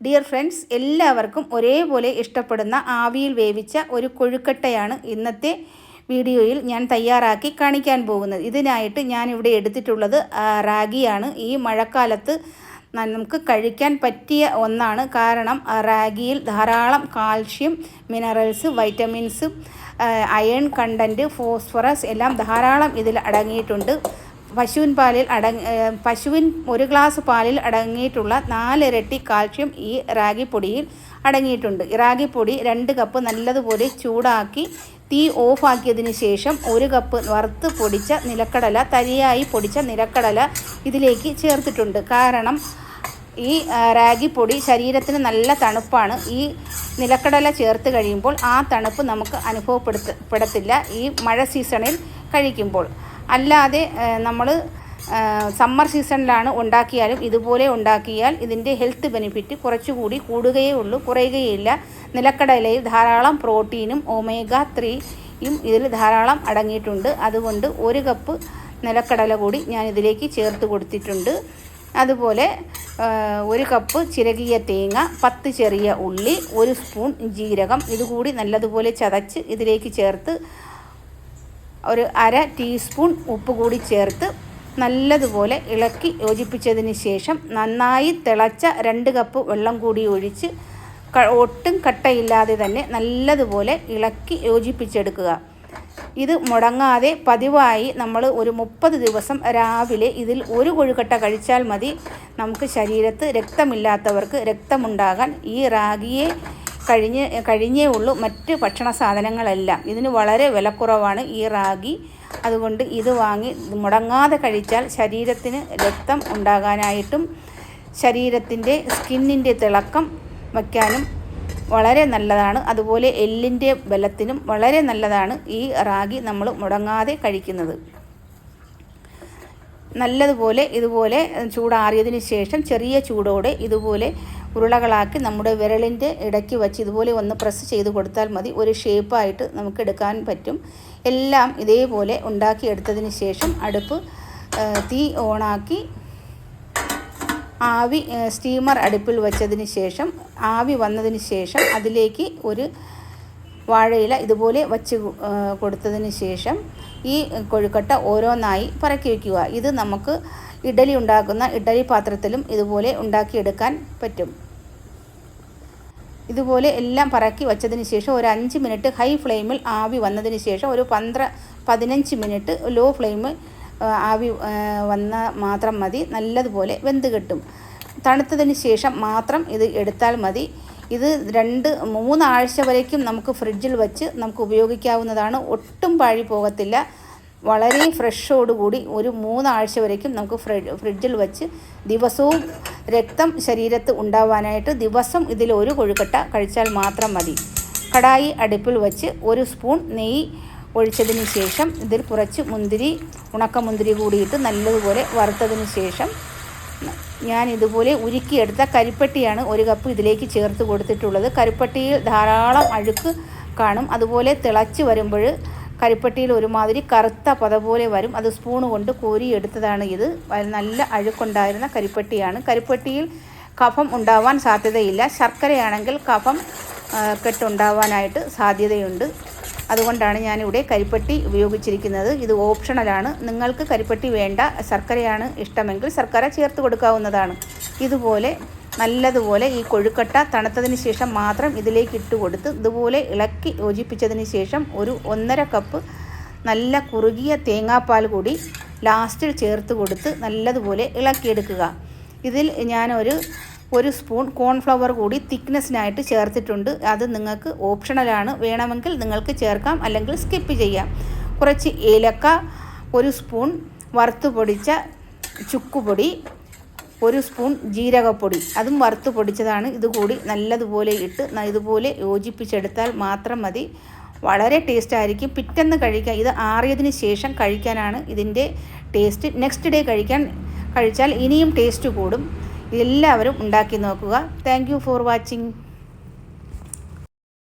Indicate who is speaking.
Speaker 1: Dear friends എല്ലാവർക്കും ഒരേപോലെ ഇഷ്ടപ്പെടുന്ന ആവിയിൽ വേവിച്ച ഒരു കൊഴുക്കട്ടയാണ് ഇന്നത്തെ വീഡിയോയിൽ ഞാൻ തയ്യാറാക്കി കാണിക്കാൻ പോകുന്നത്. ഇതിനായിട്ട് ഞാൻ ഇവിടെ എടുത്തിട്ടുള്ളത് റാഗിയാണ്. ഈ മഴക്കാലത്ത് നമുക്ക് കഴിക്കാൻ പറ്റിയ ഒന്നാണ്. കാരണം റാഗിയിൽ ധാരാളം calcium minerals vitamins iron content phosphorus എല്ലാം ധാരാളം ഇതിൽ അടങ്ങിയിട്ടുണ്ട്. പശുവിൻ പാലിൽ അടങ് പശുവിൻ ഒരു ഗ്ലാസ് പാലിൽ അടങ്ങിയിട്ടുള്ള നാലിരട്ടി കാൽഷ്യം ഈ റാഗിപ്പൊടിയിൽ അടങ്ങിയിട്ടുണ്ട്. റാഗിപ്പൊടി രണ്ട് കപ്പ് നല്ലതുപോലെ ചൂടാക്കി തീ ഓഫാക്കിയതിന് ശേഷം ഒരു കപ്പ് വറുത്ത് പൊടിച്ച നിലക്കടല തരിയായി പൊടിച്ച നിലക്കടല ഇതിലേക്ക് ചേർത്തിട്ടുണ്ട്. കാരണം ഈ റാഗിപ്പൊടി ശരീരത്തിന് നല്ല തണുപ്പാണ്. ഈ നിലക്കടല ചേർത്ത് കഴിയുമ്പോൾ ആ തണുപ്പ് നമുക്ക് അനുഭവപ്പെടുത്ത പെടത്തില്ല. ഈ മഴ സീസണിൽ കഴിക്കുമ്പോൾ. അല്ലാതെ നമ്മൾ സമ്മർ സീസണിലാണ് ഉണ്ടാക്കിയാലും ഇതുപോലെ ഉണ്ടാക്കിയാൽ ഇതിന്റെ ഹെൽത്ത് ബെനിഫിറ്റ് കുറച്ചുകൂടി കൂടുകയേ ഉള്ളൂ കുറയുകയില്ല. നിലക്കടലയിൽ ധാരാളം പ്രോട്ടീനും ഒമേഗ ത്രീയും ഇതിൽ ധാരാളം അടങ്ങിയിട്ടുണ്ട്. അതുകൊണ്ട് ഒരു കപ്പ് നിലക്കടല കൂടി ഞാൻ ഇതിലേക്ക് ചേർത്ത് കൊടുത്തിട്ടുണ്ട്. അതുപോലെ ഒരു കപ്പ് ചിരകിയ തേങ്ങ പത്ത് ചെറിയ ഉള്ളി ഒരു സ്പൂൺ ജീരകം ഇതുകൂടി നല്ലതുപോലെ ചതച്ച് ഇതിലേക്ക് ചേർത്ത് ഒരു അര ടീസ്പൂൺ ഉപ്പ് കൂടി ചേർത്ത് നല്ലതുപോലെ ഇളക്കി യോജിപ്പിച്ചതിന് ശേഷം നന്നായി തിളച്ച രണ്ട് കപ്പ് വെള്ളം കൂടി ഒഴിച്ച് ഒട്ടും കട്ടയില്ലാതെ തന്നെ നല്ലതുപോലെ ഇളക്കി യോജിപ്പിച്ചെടുക്കുക. ഇത് മുടങ്ങാതെ പതിവായി നമ്മൾ ഒരു മുപ്പത് ദിവസം രാവിലെ ഇതിൽ ഒരു കൊഴുക്കട്ട കഴിച്ചാൽ മതി. നമുക്ക് ശരീരത്ത് രക്തമില്ലാത്തവർക്ക് രക്തമുണ്ടാകാൻ ഈ റാഗിയെ കഴിഞ്ഞ് കഴിഞ്ഞേ ഉള്ളൂ മറ്റ് ഭക്ഷണ സാധനങ്ങളെല്ലാം. ഇതിന് വളരെ വിലക്കുറവാണ് ഈ റാഗി. അതുകൊണ്ട് ഇത് വാങ്ങി മുടങ്ങാതെ കഴിച്ചാൽ ശരീരത്തിന് രക്തം ഉണ്ടാകാനായിട്ടും ശരീരത്തിന്റെ സ്കിന്നിന്റെ തിളക്കം വയ്ക്കാനും വളരെ നല്ലതാണ്. അതുപോലെ എല്ലിന്റെ ബലത്തിനും വളരെ നല്ലതാണ് ഈ റാഗി നമ്മൾ മുടങ്ങാതെ കഴിക്കുന്നത്. നല്ലതുപോലെ ഇതുപോലെ ചൂടാറിയതിന് ശേഷം ചെറിയ ചൂടോടെ ഇതുപോലെ ഉരുളകളാക്കി നമ്മുടെ വിരലിന്റെ ഇടയ്ക്ക് വച്ച് ഇതുപോലെ ഒന്ന് പ്രസ് ചെയ്ത് കൊടുത്താൽ മതി. ഒരു ഷേപ്പായിട്ട് നമുക്ക് എടുക്കാൻ പറ്റും. എല്ലാം ഇതേപോലെ ഉണ്ടാക്കിയെടുത്തതിന് ശേഷം അടുപ്പ് തീ ഓണാക്കി ആവി സ്റ്റീമർ അടുപ്പിൽ വെച്ചതിന് ശേഷം ആവി വന്നതിന് ശേഷം അതിലേക്ക് ഒരു വാഴയില ഇതുപോലെ വച്ച് കൊടുത്തതിന് ശേഷം ഈ കൊഴുക്കട്ട ഓരോന്നായി പറക്കി വയ്ക്കുക. ഇത് നമുക്ക് ഇഡലി ഉണ്ടാക്കുന്ന ഇഡലി പാത്രത്തിലും ഇതുപോലെ ഉണ്ടാക്കിയെടുക്കാൻ പറ്റും. ഇതുപോലെ എല്ലാം പറക്കി വച്ചതിന് ശേഷം ഒരു അഞ്ച് മിനിറ്റ് ഹൈ ഫ്ലെയിമിൽ ആവി വന്നതിന് ശേഷം ഒരു പന്ത്ര പതിനഞ്ച് മിനിറ്റ് ലോ ഫ്ലെയിമിൽ ആവി വന്ന മാത്രം മതി. നല്ലതുപോലെ വെന്ത് കിട്ടും. തണുത്തതിന് ശേഷം മാത്രം ഇത് എടുത്താൽ മതി. ഇത് രണ്ട് മൂന്നാഴ്ച വരേക്കും നമുക്ക് ഫ്രിഡ്ജിൽ വെച്ച് നമുക്ക് ഉപയോഗിക്കാവുന്നതാണ്. ഒട്ടും പാഴി പോകത്തില്ല. വളരെ ഫ്രഷോടുകൂടി ഒരു മൂന്നാഴ്ച വരേക്കും നമുക്ക് ഫ്രി- ഫ്രിഡ്ജിൽ വെച്ച് ദിവസവും രക്തം ശരീരത്ത് ഉണ്ടാവാനായിട്ട് ദിവസം ഇതിൽ ഒരു കൊഴുക്കട്ട കഴിച്ചാൽ മാത്രം മതി. കടായി അടുപ്പിൽ വെച്ച് ഒരു സ്പൂൺ നെയ്യ് ഒഴിച്ചതിന് ശേഷം ഇതിൽ കുറച്ച് മുന്തിരി ഉണക്കമുന്തിരി കൂടിയിട്ട് നല്ലതുപോലെ വറുത്തതിന് ശേഷം ഞാൻ ഇതുപോലെ ഉരുക്കിയെടുത്ത കരിപ്പട്ടിയാണ് ഒരു കപ്പ് ഇതിലേക്ക് ചേർത്ത് കൊടുത്തിട്ടുള്ളത്. കരിപ്പട്ടിയിൽ ധാരാളം അഴുക്ക് കാണും. അതുപോലെ തിളച്ച് വരുമ്പോൾ കരിപ്പട്ടിയിൽ ഒരുമാതിരി കറുത്ത പത പോലെ വരും. അത് സ്പൂൺ കൊണ്ട് കോരി എടുത്തതാണ് ഇത്. നല്ല അഴുക്കുണ്ടായിരുന്ന കരിപ്പട്ടിയാണ്. കരിപ്പട്ടിയിൽ കഫം ഉണ്ടാവാൻ സാധ്യതയില്ല. ശർക്കരയാണെങ്കിൽ കഫം കെട്ടുണ്ടാവാനായിട്ട് സാധ്യതയുണ്ട്. അതുകൊണ്ടാണ് ഞാനിവിടെ കരിപ്പട്ടി ഉപയോഗിച്ചിരിക്കുന്നത്. ഇത് ഓപ്ഷണലാണ്. നിങ്ങൾക്ക് കരിപ്പട്ടി വേണ്ട ശർക്കരയാണ് ഇഷ്ടമെങ്കിൽ ശർക്കര ചേർത്ത് കൊടുക്കാവുന്നതാണ്. ഇതുപോലെ നല്ലതുപോലെ ഈ കൊഴുക്കട്ട തണുത്തതിന് ശേഷം മാത്രം ഇതിലേക്ക് ഇട്ട് കൊടുത്ത് ഇതുപോലെ ഇളക്കി യോജിപ്പിച്ചതിന് ശേഷം ഒരു ഒന്നര കപ്പ് നല്ല കുറുകിയ തേങ്ങാപ്പാൽ കൂടി ലാസ്റ്റിൽ ചേർത്ത് കൊടുത്ത് നല്ലതുപോലെ ഇളക്കിയെടുക്കുക. ഇതിൽ ഞാനൊരു ഒരു സ്പൂൺ കോൺഫ്ലവർ കൂടി തിക്നെസ്സിനായിട്ട് ചേർത്തിട്ടുണ്ട്. അത് നിങ്ങൾക്ക് ഓപ്ഷണലാണ് വേണമെങ്കിൽ നിങ്ങൾക്ക് ചേർക്കാം അല്ലെങ്കിൽ സ്കിപ്പ് ചെയ്യാം. കുറച്ച് ഏലക്ക ഒരു സ്പൂൺ വറുത്ത് പൊടിച്ച ചുക്കുപൊടി ഒരു സ്പൂൺ ജീരകപ്പൊടി. അതും വറുത്ത് പൊടിച്ചതാണ്. ഇതുകൂടി നല്ലതുപോലെ ഇട്ട് ഇതുപോലെ യോജിപ്പിച്ചെടുത്താൽ മാത്രം മതി. വളരെ ടേസ്റ്റ് ആയിരിക്കും. പിറ്റെന്ന് കഴിക്കാൻ ഇത് ആറിയതിന് ശേഷം കഴിക്കാനാണ് ഇതിന്റെ ടേസ്റ്റ് നെക്സ്റ്റ് ഡേ കഴിക്കാൻ കഴിച്ചാൽ ഇനിയും ടേസ്റ്റ് കൂടും. എല്ലാവരും ഉണ്ടാക്കി നോക്കുക. Thank for watching